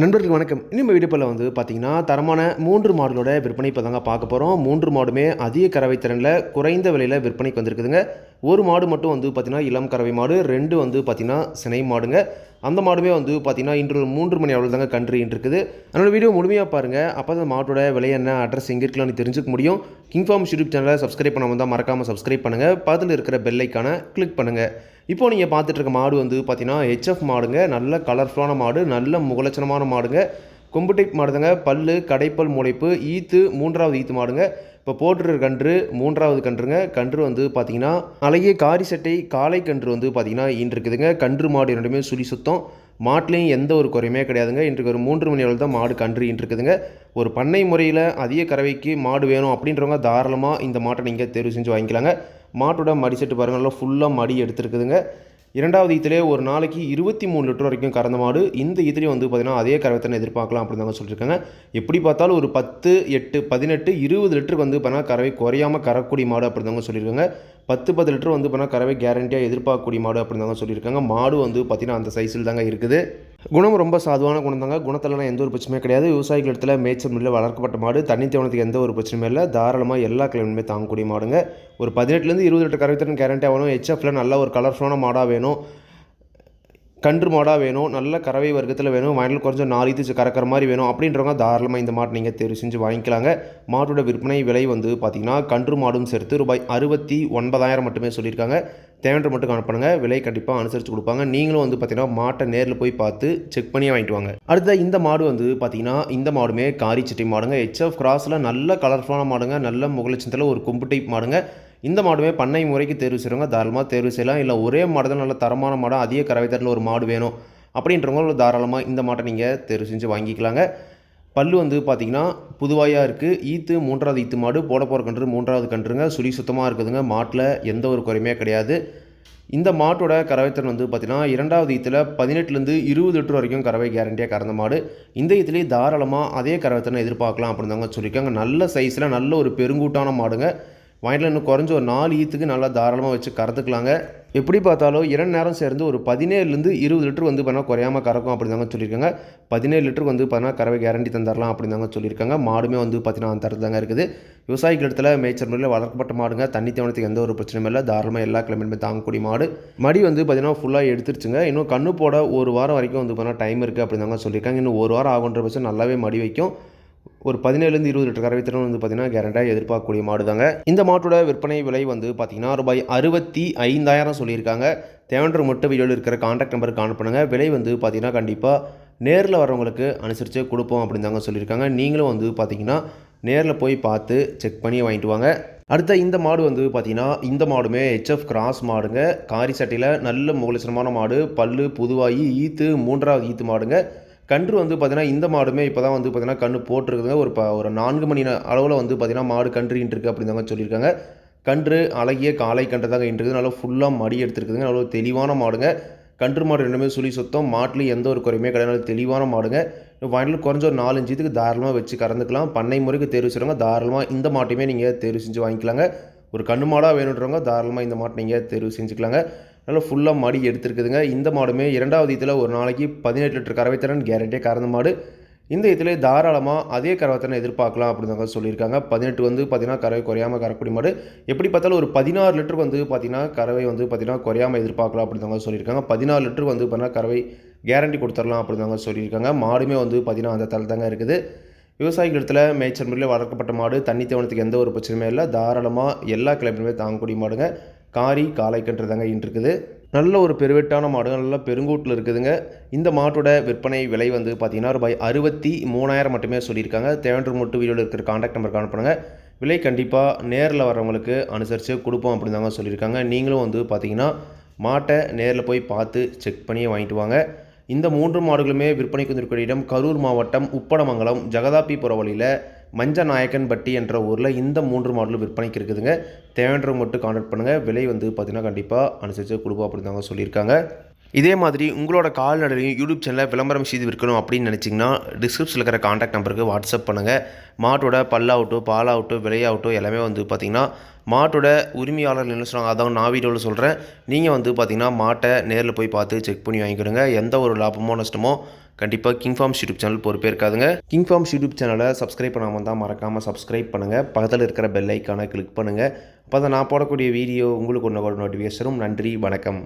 நண்பர்களுக்கு வணக்கம். இன்னும் வீடியோப்பில் வந்து பார்த்தீங்கன்னா தரமான மூன்று மாடுகளோட விற்பனை இப்போ தாங்க பார்க்க போகிறோம் மூன்று மாடுமே அதிக கறவை திறனில் குறைந்த விலையில் விற்பனைக்கு வந்திருக்குதுங்க. ஒரு மாடு மட்டும் வந்து பார்த்திங்கன்னா இளம் கறவை மாடு ரெண்டு வந்து பார்த்திங்கன்னா சினை மாடுங்க. அந்த மாடுமே வந்து பார்த்திங்கன்னா இன்று ஒரு மூன்று மணி அளவில் தாங்க கன்றுன்னு இருக்குது அதனோட வீடியோ முழுமையாக பாருங்கள் அப்போ அந்த மாட்டோட விலை என்ன அட்ரஸ் எங்கே இருக்கலாம்னு தெரிஞ்சுக்க முடியும். கிங் ஃபார்ம் யூடியூப் சேனலை சப்ஸ்கிரைப் பண்ணாமல் வந்தால் மறக்காமல் சப்ஸ்கிரைப் பண்ணுங்கள் பக்கத்தில் இருக்கிற பெல்லைக்கான கிளிக் பண்ணுங்கள் இப்போ நீங்கள் பார்த்துட்ருக்க மாடு வந்து பார்த்தீங்கன்னா ஹெச்எஃப் மாடுங்க. நல்ல கலர்ஃபுல்லான மாடு நல்ல முகலட்சணமான மாடுங்க. கொம்பு டைப் மாடுங்க பல்லு கடைப்பல் முளைப்பு ஈத்து மூன்றாவது ஈத்து மாடுங்க. இப்போ போட்டுருக்க கன்று மூன்றாவது கன்றுங்க. கன்று வந்து பார்த்தீங்கன்னா அழகிய காரி சட்டை காளை கன்று வந்து பார்த்தீங்கன்னா ஈன்று இருக்குதுங்க கன்று மாடு இரண்டுமே சுழி சுத்தம். மாட்டுலேயும் எந்த ஒரு குறையுமே கிடையாதுங்க. இன்றைக்கு ஒரு மூன்று மணி அளவு தான் மாடு கன்று ஈன்று இருக்குதுங்க ஒரு பண்ணை முறையில் அதிக கறவைக்கு மாடு வேணும் அப்படின்றவங்க தாராளமாக இந்த மாட்டை நீங்கள் தேர்வு செஞ்சு வாங்கிக்கலாங்க. மாட்டோட மடி செட்டு பாருங்கள் நல்லா ஃபுல்லாக மடி எடுத்துருக்குதுங்க. இரண்டாவது ஈத்திலே ஒரு நாளைக்கு இருபத்தி மூணு லிட்டர் வரைக்கும் கறந்த மாடு. இந்த ஈத்திலையும் வந்து பார்த்திங்கன்னா அதே கறவைத்தனை எதிர்பார்க்கலாம் அப்படின்னு தாங்க சொல்லியிருக்காங்க. எப்படி பார்த்தாலும் ஒரு பத்து எட்டு பதினெட்டு இருபது லிட்டருக்கு வந்து பார்த்தீங்கன்னா கறவை குறையாமல் கறக்கூடிய மாடு அப்படின்னு தாங்க சொல்லியிருக்காங்க. பத்து பத்து லிட்டர் வந்து பார்த்தீங்கன்னா கறவை கேரண்டியாக எதிர்பார்க்கக்கூடிய மாடு அப்படின்னு தாங்க சொல்லியிருக்காங்க. மாடு வந்து பார்த்திங்கன்னா அந்த சைஸில் தாங்க இருக்குது. குணம் ரொம்ப சாதுவான குணம் தாங்க. குணத்திலலாம் எந்த ஒரு பிரச்சனையும் கிடையாது. விவசாயிகள் இடத்துல மேய்ச்சல் முறையில் வளர்க்கப்பட்ட மாடு. தண்ணி தேவனத்துக்கு எந்த ஒரு பிரச்சனையும் இல்லை. தாராளமாக எல்லா கிளைமே தாங்கக்கூடிய மாடுங்க. ஒரு பதினெட்டுலேருந்து இருபது லிட்டர் கறவைத்திறன் கேரண்டி ஆகணும் ஹெச்எஃப்ல நல்ல ஒரு கலர்ஃபுல்லான மாடாக வேணும். கன்று மாடாக வேணும் நல்ல கறவை வர்க்கத்தில் வேணும் வயலில் கொஞ்சம் நாலு இது கறக்கிற மாதிரி வேணும் அப்படின்றவங்க தாராளமாக இந்த மாட்டை நீங்கள் தேர்வு செஞ்சு வாங்கிக்கலாங்க. மாட்டோட விற்பனை விலை வந்து பார்த்திங்கன்னா கன்று மாடும் சேர்த்து ரூபாய் அறுபத்தி ஒன்பதாயிரம் மட்டுமே சொல்லியிருக்காங்க. தேவையான மட்டும் காணப்படுங்க விலை கண்டிப்பாக அனுசரித்து கொடுப்பாங்க. நீங்களும் வந்து பார்த்தீங்கன்னா மாட்டை நேரில் போய் பார்த்து செக் பண்ணி வாங்கிட்டு வாங்க. அடுத்த இந்த மாடு வந்து பார்த்தீங்கன்னா இந்த மாடுமே காரி சிட்டி மாடுங்க ஹெச்எஃப் கிராஸில் நல்ல கலர்ஃபுல்லான மாடுங்க. நல்ல முகலட்சத்தில் ஒரு கொம்பு டைப் மாடுங்க. இந்த மாடுமே பண்ணை முறைக்கு தேர்வு செய்கிறவங்க தாராளமாக தேர்வு செய்யலாம். இல்லை ஒரே மாடு தான் நல்ல தரமான மாடாக அதிக கறவைத்தரில் ஒரு மாடு வேணும் அப்படின்றவங்க தாராளமாக இந்த மாட்டை நீங்கள் தேர்வு செஞ்சு வாங்கிக்கலாங்க. பல்லு வந்து பார்த்திங்கன்னா புதுவாயாக இருக்குது ஈத்து மூன்றாவது ஈத்து மாடு போட போகிற கன்று மூன்றாவது கன்றுங்க. சுழி சுத்தமாக இருக்குதுங்க. மாட்டில் எந்த ஒரு குறையுமே கிடையாது. இந்த மாட்டோட கறவைத்திறன் வந்து பார்த்திங்கன்னா இரண்டாவது ஈத்தில் பதினெட்டுலேருந்து இருபது லிட்டர் வரைக்கும் கறவை கேரண்டியாக கறந்த மாடு. இந்த ஈத்துலேயே தாராளமாக அதே கறவைத்திறனை எதிர்பார்க்கலாம் அப்படின்னு தாங்க சொல்லியிருக்காங்க. நல்ல சைஸில் நல்ல ஒரு பெருங்கூட்டான மாடுங்க. வாங்கிட்டு இன்னும் குறைஞ்ச ஒரு நாலு ஈத்துக்கு நல்லா தாராளமாக வச்சு கறந்துக்கலாங்க. எப்படி பார்த்தாலும் இரண்டு நேரம் சேர்ந்து ஒரு பதினேழுலேருந்து இருபது லிட்டர் வந்து பண்ணால் குறையாமல் கறக்கும் அப்படி தாங்க சொல்லியிருக்காங்க. பதினேழு லிட்டருக்கு வந்து பண்ணால் கறவை கேரண்டி தந்துடலாம் அப்படி தாங்க சொல்லியிருக்காங்க. மாடுமே வந்து பார்த்தீங்கன்னா அந்த தாங்க இருக்குது. விவசாயிகள் இடத்துல மேய்ச்சல் முறையில் வளர்க்கப்பட்ட மாடுங்க. தண்ணி தேவனத்துக்கு எந்த ஒரு பிரச்சனையும் இல்லை. தாராளமாக எல்லா கிழமையுமே தாங்கக்கூடிய மாடு. மடி வந்து பார்த்தீங்கன்னா ஃபுல்லாக எடுத்துருச்சுங்க. இன்னும் கண்ணு போட ஒரு வாரம் வரைக்கும் வந்து பார்த்தீங்கன்னா டைம் இருக்குது அப்படி தாங்க சொல்லியிருக்காங்க. இன்னும் ஒரு வாரம் ஆகுன்ற பட்சம் நல்லாவே மடி வைக்கும். ஒரு பதினேழுலேருந்து இருபது லிட்டர் கறவை திறன் வந்து பார்த்தீங்கன்னா கேரண்டாக எதிர்பார்க்கக்கூடிய மாடு தாங்க இந்த மாட்டோட விற்பனை விலை வந்து பார்த்தீங்கன்னா ரூபாய் அறுபத்தி ஐந்தாயிரம் சொல்லியிருக்காங்க. தேவன்ற மட்டும் வீடியோவில் இருக்கிற கான்டாக்ட் நம்பருக்கு கான் பண்ணுங்கள் விலை வந்து பார்த்தீங்கன்னா கண்டிப்பாக நேரில் வரவங்களுக்கு அனுசரித்து கொடுப்போம் அப்படின்னு தாங்க சொல்லியிருக்காங்க. நீங்களும் வந்து பார்த்தீங்கன்னா நேரில் போய் பார்த்து செக் பண்ணி வாங்கிட்டு வாங்க. அடுத்த இந்த மாடு வந்து பார்த்தீங்கன்னா இந்த மாடுமே ஹெச்எஃப் கிராஸ் மாடுங்க. காரி சட்டையில் நல்ல முகலட்சணமான மாடு. பல்லு புதுவாயி ஈத்து மூன்றாவது ஈத்து மாடுங்க. கன்று வந்து பார்த்தீங்கன்னா இந்த மாடுமே இப்போ தான் வந்து பார்த்தீங்கன்னா கன்று போட்டிருக்குதுங்க. ஒரு ப ஒரு நான்கு மணி அளவில் வந்து பார்த்தீங்கன்னா மாடு கன்று இருக்குது அப்படின்னு தாங்க சொல்லியிருக்காங்க. கன்று அழகிய காலை கன்று தாங்க இருக்குது நல்லா ஃபுல்லாக மடி எடுத்துருக்குதுங்க. நல்ல தெளிவான மாடுங்க. கன்று மாடு ரெண்டுமே சுழி சுத்தம். மாட்டில் எந்த ஒரு குறையுமே கிடையாது. தெளிவான மாடுங்க. வயலில் குறைஞ்ச ஒரு நாலஞ்சு இதுக்கு தாராளமாக வச்சு கறந்துக்கலாம். பண்ணை முறைக்கு தேர்வு செய்கிறவங்க தாராளமாக இந்த மாட்டையுமே நீங்கள் தேர்வு செஞ்சு வாங்கிக்கலாங்க. ஒரு கண்ணு மாடாக வேணுன்றவங்க தாராளமாக இந்த மாட்டை நீங்கள் தேர்வு செஞ்சுக்கலாங்க. நல்லா ஃபுல்லாக மடி எடுத்துருக்குதுங்க. இந்த மாடுமே இரண்டாவது இதில் ஒரு நாளைக்கு பதினெட்டு லிட்டர் கறவைத்திறன் கேரண்டியாக கறந்த மாடு. இந்த இதில் தாராளமாக அதே கறவைத்தனை எதிர்பார்க்கலாம் அப்படின்னு சொல்லியிருக்காங்க. பதினெட்டு வந்து பார்த்திங்கன்னா கறவை குறையாமல் கறக்கூடிய மாடு. எப்படி பார்த்தாலும் ஒரு பதினாறு லிட்டர் வந்து பார்த்திங்கன்னா கறவை வந்து பார்த்திங்கன்னா குறையாமல் எதிர்பார்க்கலாம் அப்படின்னு சொல்லியிருக்காங்க. பதினாறு லிட்டர் வந்து பார்த்தீங்கன்னா கறவை கேரண்டி கொடுத்துடலாம் அப்படின்னு சொல்லியிருக்காங்க. மாடுமே வந்து பார்த்திங்கன்னா அந்த தலை தாங்க இருக்குது. விவசாயிகள் இடத்துல மேய்ச்சல் முறையில் வளர்க்கப்பட்ட மாடு தண்ணி தேவனத்துக்கு எந்த ஒரு பிரச்சனையுமே இல்லை. தாராளமாக எல்லா கிளம்பிலுமே தாங்கக்கூடிய மாடுங்க. காரி காளைக்கன்று தாங்க இருக்குது நல்ல ஒரு பெருவெட்டான மாடு நல்ல பெருங்கூட்டில் இருக்குதுங்க. இந்த மாட்டோட விற்பனை விலை வந்து பார்த்தீங்கன்னா ரூபாய் அறுபத்தி மூணாயிரம் மட்டுமே சொல்லியிருக்காங்க. தேவன்று மட்டும் வீடியோவில் இருக்கிற காண்டாக்ட் நம்பர் காணப்படுங்க விலை கண்டிப்பாக நேரில் வரவங்களுக்கு அனுசரித்து கொடுப்போம் அப்படின்னு தாங்க சொல்லியிருக்காங்க. நீங்களும் வந்து பார்த்தீங்கன்னா மாட்டை நேரில் போய் பார்த்து செக் பண்ணி வாங்கிட்டு வாங்க. இந்த மூன்று மாடுகளுமே விற்பனைக்கு வந்திருக்கிற இடம் கரூர் மாவட்டம் உப்படமங்கலம் ஜெகதாபி புறவழியில் மஞ்ச நாயக்கன்பட்டி என்ற ஊரில் இந்த மூன்று மாடலும் விற்பனைக்கு இருக்குதுங்க. தேவைன்றவங்க மட்டும் கான்டாக்ட் பண்ணுங்கள் விலை வந்து பார்த்தீங்கன்னா கண்டிப்பாக அனுசரித்து கொடுப்போம் அப்படின்னு தாங்க சொல்லியிருக்காங்க. இதே மாதிரி உங்களோட கால்நடையும் யூடியூப் சேனலில் விளம்பரம் செய்து விற்கணும் அப்படின்னு நினச்சிங்கன்னா டிஸ்கிரிப்ஷனில் இருக்கிற காண்டாக்ட் நம்பருக்கு வாட்ஸ்அப் பண்ணுங்கள் மாட்டோட பல்லாகட்டும் பாலாகட்டும் விலையாகட்டும் எல்லாமே வந்து பார்த்திங்கன்னா மாட்டோட உரிமையாளர் என்ன சொன்னாங்க அதான் நான் வீடியோவில் சொல்கிறேன் நீங்கள் வந்து பார்த்திங்கன்னா மாட்டை நேரில் போய் பார்த்து செக் பண்ணி வாங்கிக்கிடுங்க எந்த ஒரு லாபமோ நஷ்டமோ கண்டிப்பாக கிங் ஃபார்ம்ஸ் யூடியூப் சேனல் பொறுப்பே இருக்காதுங்க கிங் ஃபார்ம்ஸ் யூடியூப் சேனலை சப்ஸ்கிரைப் பண்ணாமல் தான் மறக்காமல் சப்ஸ்கிரைப் பண்ணுங்கள் பக்கத்தில் இருக்கிற பெல் ஐக்கானை கிளிக் பண்ணுங்கள் அப்போ தான் நான் போடக்கூடிய வீடியோ உங்களுக்கு ஒன்று நோட்டிஃபிகேஷனும் நன்றி வணக்கம்.